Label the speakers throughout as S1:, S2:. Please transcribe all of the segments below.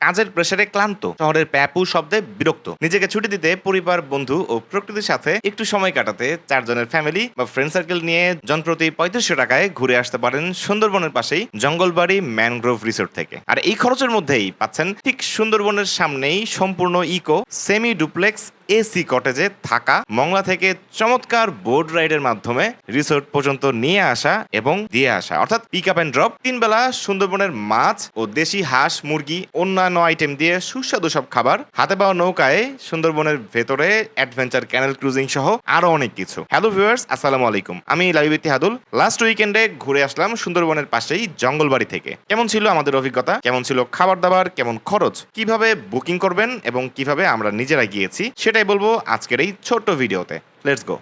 S1: কাজের প্রেসারে ক্লান্ত। শহরের প্যাপু শব্দে বিরক্ত। নিজেকে ছুটি দিতে পরিবার, বন্ধু ও প্রকৃতির সাথে একটু সময় কাটাতে চারজনের ফ্যামিলি বা ফ্রেন্ড সার্কেল নিয়ে জনপ্রতি পঁয়ত্রিশশো টাকায় ঘুরে আসতে পারেন সুন্দরবনের পাশেই জঙ্গলবাড়ি ম্যানগ্রোভ রিসোর্ট থেকে। আর এই খরচের মধ্যেই পাচ্ছেন ঠিক সুন্দরবনের সামনেই সম্পূর্ণ ইকো সেমি ডুপ্লেক্স এসি কটেজে থাকা মংলা থেকে চমৎকার বোর্ড রাইডের মাধ্যমে রিসোর্ট পর্যন্ত নিয়ে আসা এবং দিয়ে আসা। অর্থাৎ পিক আপ অ্যান্ড ড্রপ তিন বেলা সুন্দরবনের মাছ ও দেশি হাঁস, মুরগি, অন্যান্য আইটেম দিয়ে সুস্বাদু সব খাবার হাতে পাওয়া নৌকায় সুন্দরবনের ভেতরে অ্যাডভেঞ্চার ক্যানেল ক্রুজিং সহ আরও অনেক কিছু। হ্যালো ভিউয়ার্স আসসালামু আলাইকুম। আমি লাবিবিতি হাদুল। লাস্ট উইকেন্ডে ঘুরে আসলাম সুন্দরবনের পাশেই জঙ্গলবাড়ি থেকে। কেমন ছিল আমাদের অভিজ্ঞতা? কেমন ছিল খাবার দাবার কেমন খরচ? কীভাবে বুকিং করবেন এবং কীভাবে আমরা নিজেরা গিয়েছি? সেটাই বলব আজকের এই ছোট্ট ভিডিওতে। লেটস গো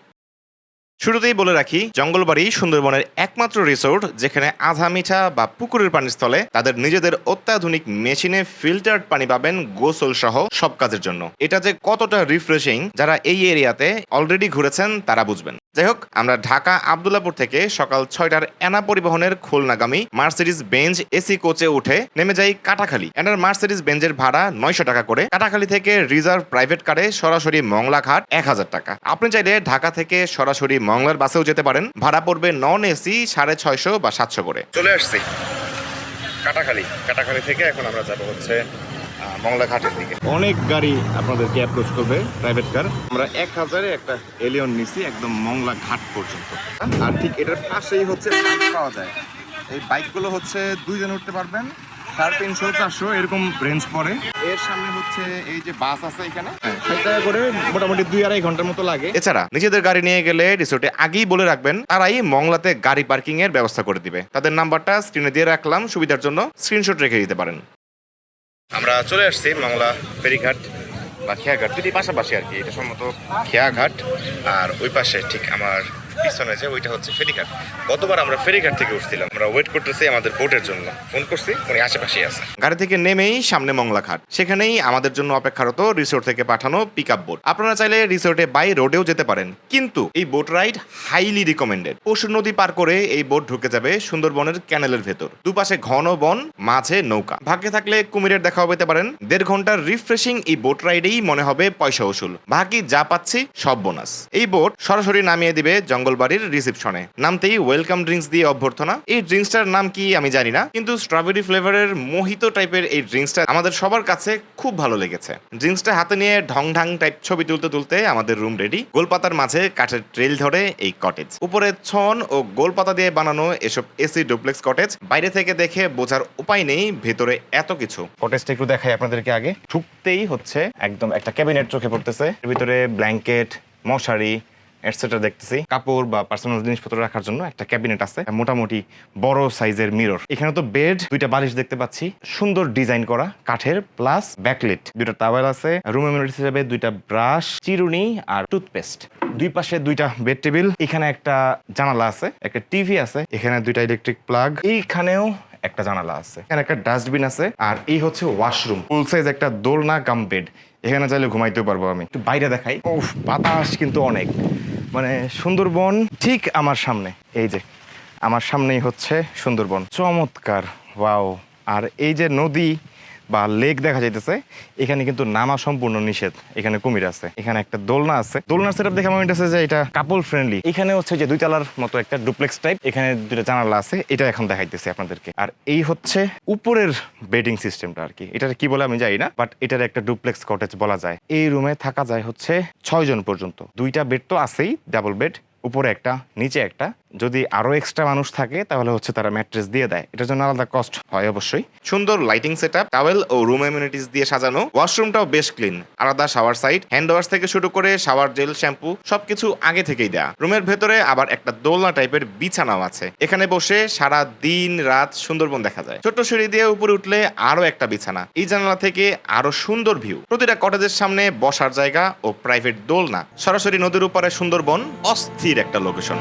S1: শুরুতেই বলে রাখি, জঙ্গলবাড়ি সুন্দরবনের একমাত্র রিসোর্ট যেখানে আধা মিঠা বা পুকুরের পানির স্থলে তাদের নিজেদের অত্যাধুনিক মেশিনে ফিল্টার্ড পানি পাবেন গোসল সহ সব কাজের জন্য। এটা যে কতটা রিফ্রেশিং যারা এই এরিয়াতে অলরেডি ঘুরেছেন তারা বুঝবেন। যাই হোক আমরা ঢাকা আবদুল্লাপুর থেকে সকাল ছয়টার এনা পরিবহনের খুলনাগামী মার্সিডিজ বেঞ্জ এসি কোচে উঠে নেমে যাই কাটাখালী। এনার মার্সিডিজ বেঞ্জের ভাড়া নয়শো টাকা করে। কাটাখালী থেকে রিজার্ভ প্রাইভেট কারে সরাসরি মংলাঘাট এক হাজার টাকা। আপনি চাইলে ঢাকা থেকে সরাসরি মংলার বাসেও যেতে পারেন। ভাড়া পড়বে নন এসি সাড়ে ছয়শো বা সাতশো করে। চলে আসছি কাটাখালী। কাটাখালী থেকে এখন আমরা যাব হচ্ছে মংলা ঘাটের দিকে। অনেক গাড়ি আপনাদেরকে অ্যাপ্রোচ করবে প্রাইভেট কার আমরা এক হাজারে একটা এলিয়ন নিছি একদম মংলা ঘাট পর্যন্ত। আর ঠিক এটার পাশেই হচ্ছে বাইক পাওয়া যায়। এই বাইকগুলো হচ্ছে দুইজন উঠতে পারবেন সাড়ে তিনশো চারশো এরকম রেঞ্জ পড়ে। এর সামনে হচ্ছে এই যে বাস আছে এখানে। ষাট করে মোটামুটি দুই আড়াই ঘণ্টার মতো লাগে। এছাড়া নিজেদের গাড়ি নিয়ে গেলে রিসোর্টে আগেই বলে রাখবেন তারাই মংলাতে গাড়ি পার্কিং এর ব্যবস্থা করে দিবে। তাদের নাম্বারটা স্ক্রিনে দিয়ে রাখলাম সুবিধার জন্য স্ক্রিনশট রেখে দিতে পারেন। আমরা চলে আসছি মংলা ফেরিঘাট বা খেয়াঘাট, দুটি পাশাপাশি আর কি। এটা সম্ভবত খেয়াঘাট, আর ওই পাশে ঠিক আমার পিছনে যে ওইটা হচ্ছে ফেরিঘাট। গতবার আমরা ফেরিঘাট থেকে উঠছিলাম। আমরা ওয়েট করতেছি আমাদের বোটের জন্য। ফোন করছি, উনি আশেপাশেই আছে। গাড়ি থেকে নেমেই সামনে মংলা ঘাট সেখানেই আমাদের জন্য অপেক্ষারত রিসোর্ট থেকে পাঠানো পিক আপ বোট আপনারা চাইলে রিসোর্টে বাই রোডেও যেতে পারেন। কিন্তু এই বোট রাইড হাইলি রিকমেন্ডেড পশুর নদী পার করে এই বোট ঢুকে যাবে সুন্দরবনের ক্যানেলের ভেতর। দুপাশে ঘন বন, মাঝে নৌকা। ভাগ্যে থাকলে কুমিরের দেখাও পেতে পারেন। দেড় ঘণ্টার রিফ্রেশিং এই বোট রাইডেই মনে হবে পয়সা উসুল। বাকি যা পাচ্ছি সব বোনাস এই বোট সরাসরি নামিয়ে দিবে জঙ্গলবাড়ির রিসেপশনে নামতেই ওয়েলকাম ড্রিঙ্কস দিয়ে অভ্যর্থনা। এই ড্রিঙ্কসটার নাম কি আমি জানি না, কিন্তু স্ট্রবেরি ফ্লেভারের মোহিত টাইপের এই ড্রিঙ্কসটা আমাদের সবার কাছে খুব ভালো লেগেছে। ড্রিঙ্কসটা হাতে নিয়ে ঢং ঢাং টাইপ ছবি তুলতে তুলতে আমাদের রুম রেডি গোলপাতার মাঝে কাঠের ট্রেল ধরে এই কটেজ উপরে ছন ও গোলপাতা দিয়ে বানানো এসব এসি ডুপ্লেক্স কটেজ বাইরে থেকে দেখে বোঝার উপায় নেই, ভেতরে এত কিছু। কটেজটা একটু দেখাই আপনাদেরকে আগে। ঢুকতেই হচ্ছে একদম একটা ক্যাবিনেট চোখে পড়তেছে। ভিতরে ব্ল্যাঙ্কেট মশারি এটসেট্রা দেখতেছি। কাপড় বা পার্সোনাল জিনিসপত্র রাখার জন্য একটা ক্যাবিনেট আছে, মোটামুটি বড় সাইজের মিরর এখানে তো বেড দুইটা বালিশ দেখতে পাচ্ছি। সুন্দর ডিজাইন করা কাঠের প্লাস ব্যাকলিট দুইটা টাওয়েল আছে রুম এমিনিটিস হিসেবে দুইটা ব্রাশ চিরুনি আর টুথপেস্ট দুই পাশে দুইটা বেড টেবিল এখানে একটা জানালা আছে, একটা টিভি আছে, এখানে দুইটা ইলেকট্রিক প্লাগ এইখানেও একটা জানালা আছে। এখানে একটা ডাস্টবিন আছে, আর এই হচ্ছে ওয়াশরুম ফুল সাইজ একটা দোলনা কাম বেড এখানে চাইলে ঘুমাইতেও পারব আমি। একটু বাইরে দেখাই। ও বাতাস কিন্তু অনেক। মানে সুন্দরবন ঠিক আমার সামনে। এই যে, আমার সামনেই হচ্ছে সুন্দরবন। চমৎকার, ওয়াও। আর এই যে নদী বা লেক দেখা যাইতেছে, এখানে কিন্তু নামা সম্পূর্ণ নিষেধ। এখানে কুমির আছে, এখানে একটা দোলনা আছে। দোলনার সেটআপ দেখে মনে হচ্ছে যে এটা কাপল ফ্রেন্ডলি এখানে হচ্ছে যে দুই তলার মতো একটা ডুপ্লেক্স টাইপ এখানে দুটো জানালা আছে, এটা এখন দেখাইতেছি আপনাদেরকে। আর এই হচ্ছে উপরের বেডিং সিস্টেমটা আর কি। এটা কি বলে আমি জানি না বাট এটার একটা ডুপ্লেক্স কটেজ বলা যায়। এই রুমে থাকা যায় হচ্ছে ছয় জন পর্যন্ত। দুইটা বেড তো আছেই ডাবল বেড উপরে একটা, নিচে একটা। যদি আরও এক্সট্রা মানুষ থাকে, তাহলে হচ্ছে তারা ম্যাট্রেস দিয়ে দেয়। এটার জন্য আলাদা কস্ট হয় অবশ্যই। সুন্দর লাইটিং সেট আপ টাওয়েল ও রুম এমিউনিটিস দিয়ে সাজানো। ওয়াশরুমটাও বেশ ক্লিন আলাদা শাওয়ার সাইড হ্যান্ড ওয়াশ থেকে শুরু করে শাওয়ার জেল শ্যাম্পু সবকিছু আগে থেকেই দেয়া। রুমের ভেতরে আবার একটা দোলনা টাইপের বিছানাও আছে। এখানে বসে সারা দিন রাত সুন্দরবন দেখা যায়। ছোট্ট সিঁড়ি দিয়ে উপরে উঠলে আরও একটা বিছানা। এই জানালা থেকে আরও সুন্দর ভিউ প্রতিটা কটেজের সামনে বসার জায়গা ও প্রাইভেট দোলনা। সরাসরি নদীর উপরে সুন্দরবন, অস্থির। একটা লোকেশন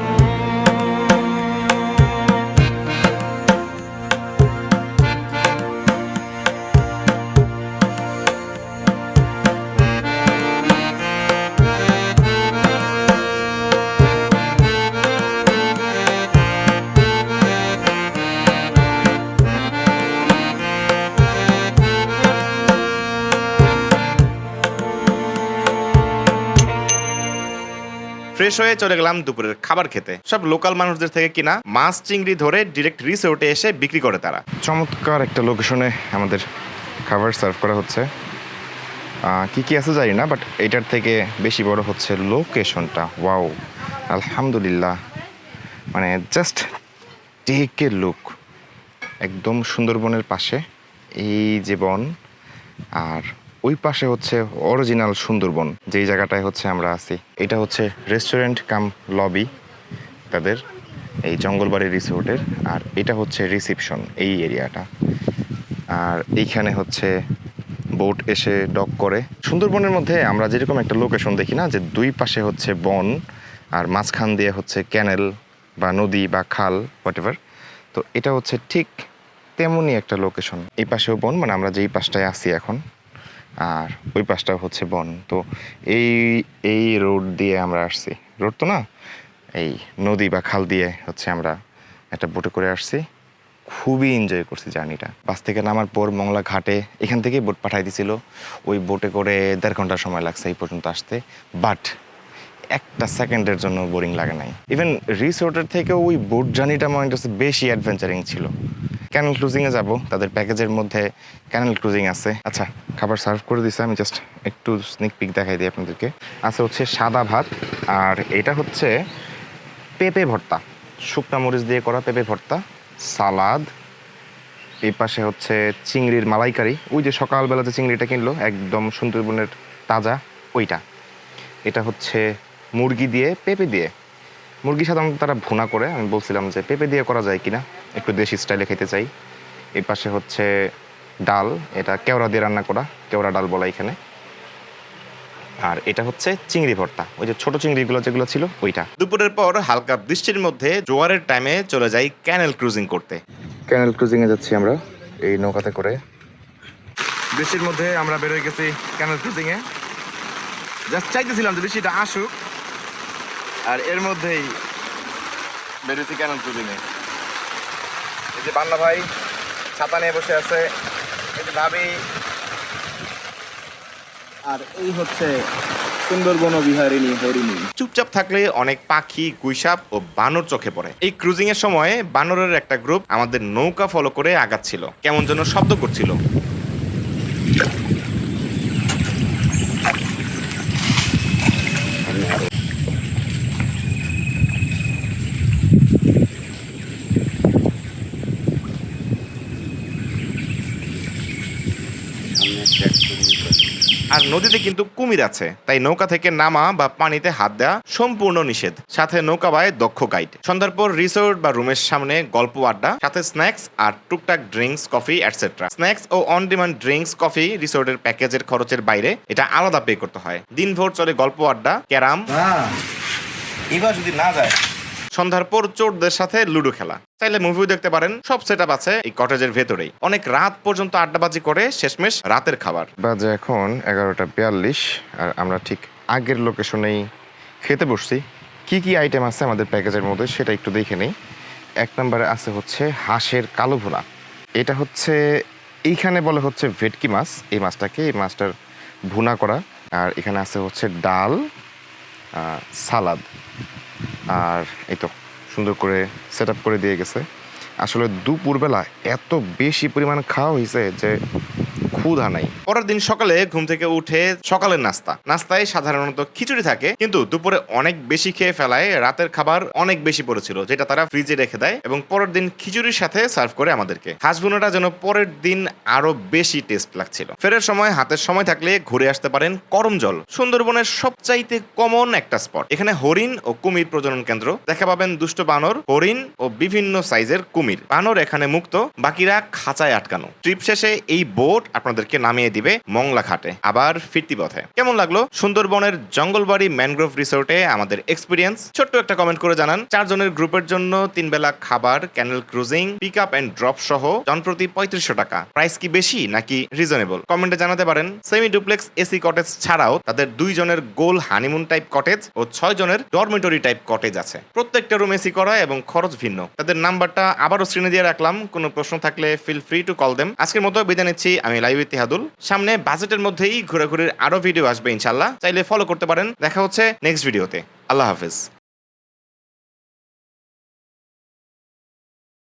S1: ফ্রেশ হয়ে চলে গেলাম দুপুরের খাবার খেতে। সব লোকাল মানুষদের থেকে কিনা মাছ, চিংড়ি ধরে ডিরেক্ট রিসোর্টে এসে বিক্রি করে তারা। চমৎকার একটা লোকেশনে আমাদের খাবার সার্ভ করা হচ্ছে। কি কি আছে জানি না বাট এটার থেকে বেশি বড় হচ্ছে লোকেশনটা ওয়াও আলহামদুলিল্লাহ। মানে জাস্ট টেক লুক একদম সুন্দরবনের পাশে। এই যে বন, আর ওই পাশে হচ্ছে অরিজিনাল সুন্দরবন, যেই জায়গাটায় হচ্ছে আমরা আছি। এটা হচ্ছে রেস্টুরেন্ট কাম লবি তাদের এই জঙ্গলবাড়ি রিসোর্টের, আর এটা হচ্ছে রিসিপশন এই এরিয়াটা। আর এইখানে হচ্ছে বোট এসে ডক করে। সুন্দরবনের মধ্যে আমরা যেরকম একটা লোকেশন দেখি না, যে দুই পাশে হচ্ছে বন, আর মাঝখান দিয়ে হচ্ছে ক্যানেল বা নদী বা খাল হোয়াট তো এটা হচ্ছে ঠিক তেমনই একটা লোকেশন এই পাশেও বন মানে আমরা যেই পাশটায় আছি এখন। আর ওই পাশটা হচ্ছে বন। তো এই এই রোড দিয়ে আমরা আসছি। রোড তো না? এই নদী বা খাল দিয়ে হচ্ছে আমরা একটা বোটে করে আসছি। খুবই এনজয় করছি জার্নিটা। বাস থেকে নামার পর মংলা ঘাটে এখান থেকেই বোট পাঠাই দিছিল। ওই বোটে করে দেড় ঘণ্টা সময় লাগছে এই পর্যন্ত আসতে। বাট একটা সেকেন্ডের জন্য বোরিং লাগে নাই। ইভেন রিসোর্টের থেকেও ওই বোট জার্নিটা মনে হচ্ছে বেশি অ্যাডভেঞ্চারিং ছিল। ক্যানেল ক্রুজিংয়ে যাব। তাদের প্যাকেজের মধ্যে ক্যানেল ক্রুজিং আছে। আচ্ছা খাবার সার্ভ করে দিছে। আমি জাস্ট একটু স্নিক পিক দেখাই দিই আপনাদেরকে। আছে হচ্ছে সাদা ভাত আর এটা হচ্ছে পেঁপে ভর্তা। শুকনা মরিচ দিয়ে করা পেঁপে ভর্তা, সালাদ, এই পাশে হচ্ছে চিংড়ির মালাইকারি। ওই যে সকালবেলা যে চিংড়িটা কিনলো, একদম সুন্দরবনের তাজা, ওইটা। এটা হচ্ছে মুরগি দিয়ে, পেঁপে দিয়ে। মুরগি সাধারণত তারা ভুনা করে আমি বলছিলাম যে পেঁপে দিয়ে করা যায় কিনা একটু দেশি স্টাইলে খেতে চাই। এই পাশে হচ্ছে ডাল এটা কেওড়া দিয়ে রান্না করা কেওড়া ডাল বলা এখানে। আর এটা হচ্ছে চিংড়ি ভর্তা ওই যে ছোট চিংড়িগুলো যেগুলো ছিল ওইটা। দুপুরের পর হালকা বৃষ্টির মধ্যে জোয়ারের টাইমে চলে যাই ক্যানেল ক্রুজিং করতে। ক্যানেল ক্রুজিং এ যাচ্ছি আমরা এই নৌকাতে করে। বৃষ্টির মধ্যে আমরা বেরোয় গেছি ক্যানেল ক্রুজিং এ। জাস্ট চাইতেছিলাম যে বৃষ্টিটা আসুক আর এর মধ্যেই বেরোছি ক্যানেল ক্রুজিং এ এই যে বান্না ভাই ছাতা নিয়ে বসে আছে এই যে ভাবি।
S2: আর এই হচ্ছে সুন্দরবন বিহারিণী হরিণী।
S1: চুপচাপ থাকলে অনেক পাখি গুইসাপ ও বানর চোখে পড়ে। এই ক্রুজিং এর সময় বানরের একটা গ্রুপ আমাদের নৌকা ফলো করে আগাচ্ছিল। কেমন যেন শব্দ করছিল। আর নদীতে কিন্তু কুমির আছে। তাই নৌকা থেকে নামা বা পানিতে হাত দেওয়া সম্পূর্ণ নিষেধ। সাথে নৌকা বায় দক্ষ গাইড। সন্ধ্যার পর রিসোর্ট বা রুমের সামনে গল্প আড্ডা সাথে স্ন্যাক্স আর টুকটাক ড্রিঙ্কস কফি এটসেট্রা স্ন্যাক্স ও অন ডিমান্ড ড্রিঙ্কস কফি রিসোর্টের প্যাকেজের খরচের বাইরে এটা আলাদা পে করতে হয়। দিনভর চলে গল্প আড্ডা ক্যারাম। এবার যদি না যায়। সন্ধ্যার পর চোরদের সাথে লুডো খেলা। চাইলে মুভিও দেখতে পারেন, সব সেট আছে এই কটেজের ভেতরেই। অনেক রাত পর্যন্ত আড্ডাবাজি করে শেষমেশ রাতের খাবার। বাজে এখন এগারোটা বিয়াল্লিশ, আর আমরা ঠিক আগের লোকেশনেই খেতে বসছি। কি কি আইটেম আছে আমাদের প্যাকেজের মধ্যে সেটা একটু দেখে নেই। এক নম্বরে আছে হচ্ছে হাঁসের কালো ভুনা এটা হচ্ছে, এইখানে বলে হচ্ছে ভেটকি মাছ। এই মাছটাকে এই মাছটার ভুনা করা। আর এখানে আছে হচ্ছে ডাল সালাদ। আর এই তো সুন্দর করে সেট করে দিয়ে গেছে। আসলে দুপুরবেলা এত বেশি পরিমাণ খাওয়া হয়েছে যে ক্ষুধা নাই। পরের দিন সকালে ঘুম থেকে উঠে সকালের নাস্তা। নাস্তায় সাধারণত খিচুড়ি থাকে, কিন্তু দুপুরে অনেক বেশি খেয়ে ফেলায়, রাতের খাবার অনেক বেশি পড়েছিল, যেটা তারা ফ্রিজে রেখে দেয় এবং পরের দিন খিচুড়ির সাথে সার্ভ করে আমাদেরকে। হাঁসভুনাটা যেন পরের দিন আরও বেশি টেস্ট লাগছিল। ফেরার সময়, হাতের সময় থাকলে ঘুরে আসতে পারেন করমজল সুন্দরবনের সবচাইতে কমন একটা স্পট। এখানে হরিণ ও কুমির প্রজনন কেন্দ্র, দেখা পাবেন দুষ্ট বানর, হরিণ ও বিভিন্ন সাইজের কুমির। বানর এখানে মুক্ত, বাকিরা খাঁচায় আটকানো। ট্রিপ শেষে এই বোট আপনাদেরকে নামিয়ে দিবে মংলা ঘাটে। আবার ফিরতি পথে। কেমন লাগল? সুন্দরবনের জঙ্গলবাড়ি ম্যানগ্রোভ রিসোর্টে আমাদের এক্সপিরিয়েন্স ছোট্ট একটা কমেন্ট করে জানান, চারজনের গ্রুপের জন্য তিন বেলা খাবার canal cruising pick up and drop সহ জনপ্রতি পঁয়ত্রিশশো টাকা। প্রাইস কি বেশি নাকি রিজনেবল কমেন্টে জানাতে পারেন সেমি ডুপ্লেক্স এসি কটেজ ছাড়াও তাদের দুই জনের গোল হানিমুন টাইপ কটেজ ও ছয় জনের ডরমেটরি টাইপ কটেজ আছে। প্রত্যেকটা রুম এসি করা এবং খরচ ভিন্ন। তাদের নাম্বারটা আবারও স্ক্রিনে দিয়ে রাখলাম। কোনো প্রশ্ন থাকলে feel free to call them আজকের মতো বিদায় নিচ্ছি। আমি লাইভ ইতিহাদুল। সামনে বাজেটের মধ্যেই ঘোরাঘুরির আরও ভিডিও আসবে ইনশাল্লাহ চাইলে ফলো করতে পারেন। দেখা হচ্ছে নেক্সট ভিডিওতে আল্লাহ হাফেজ।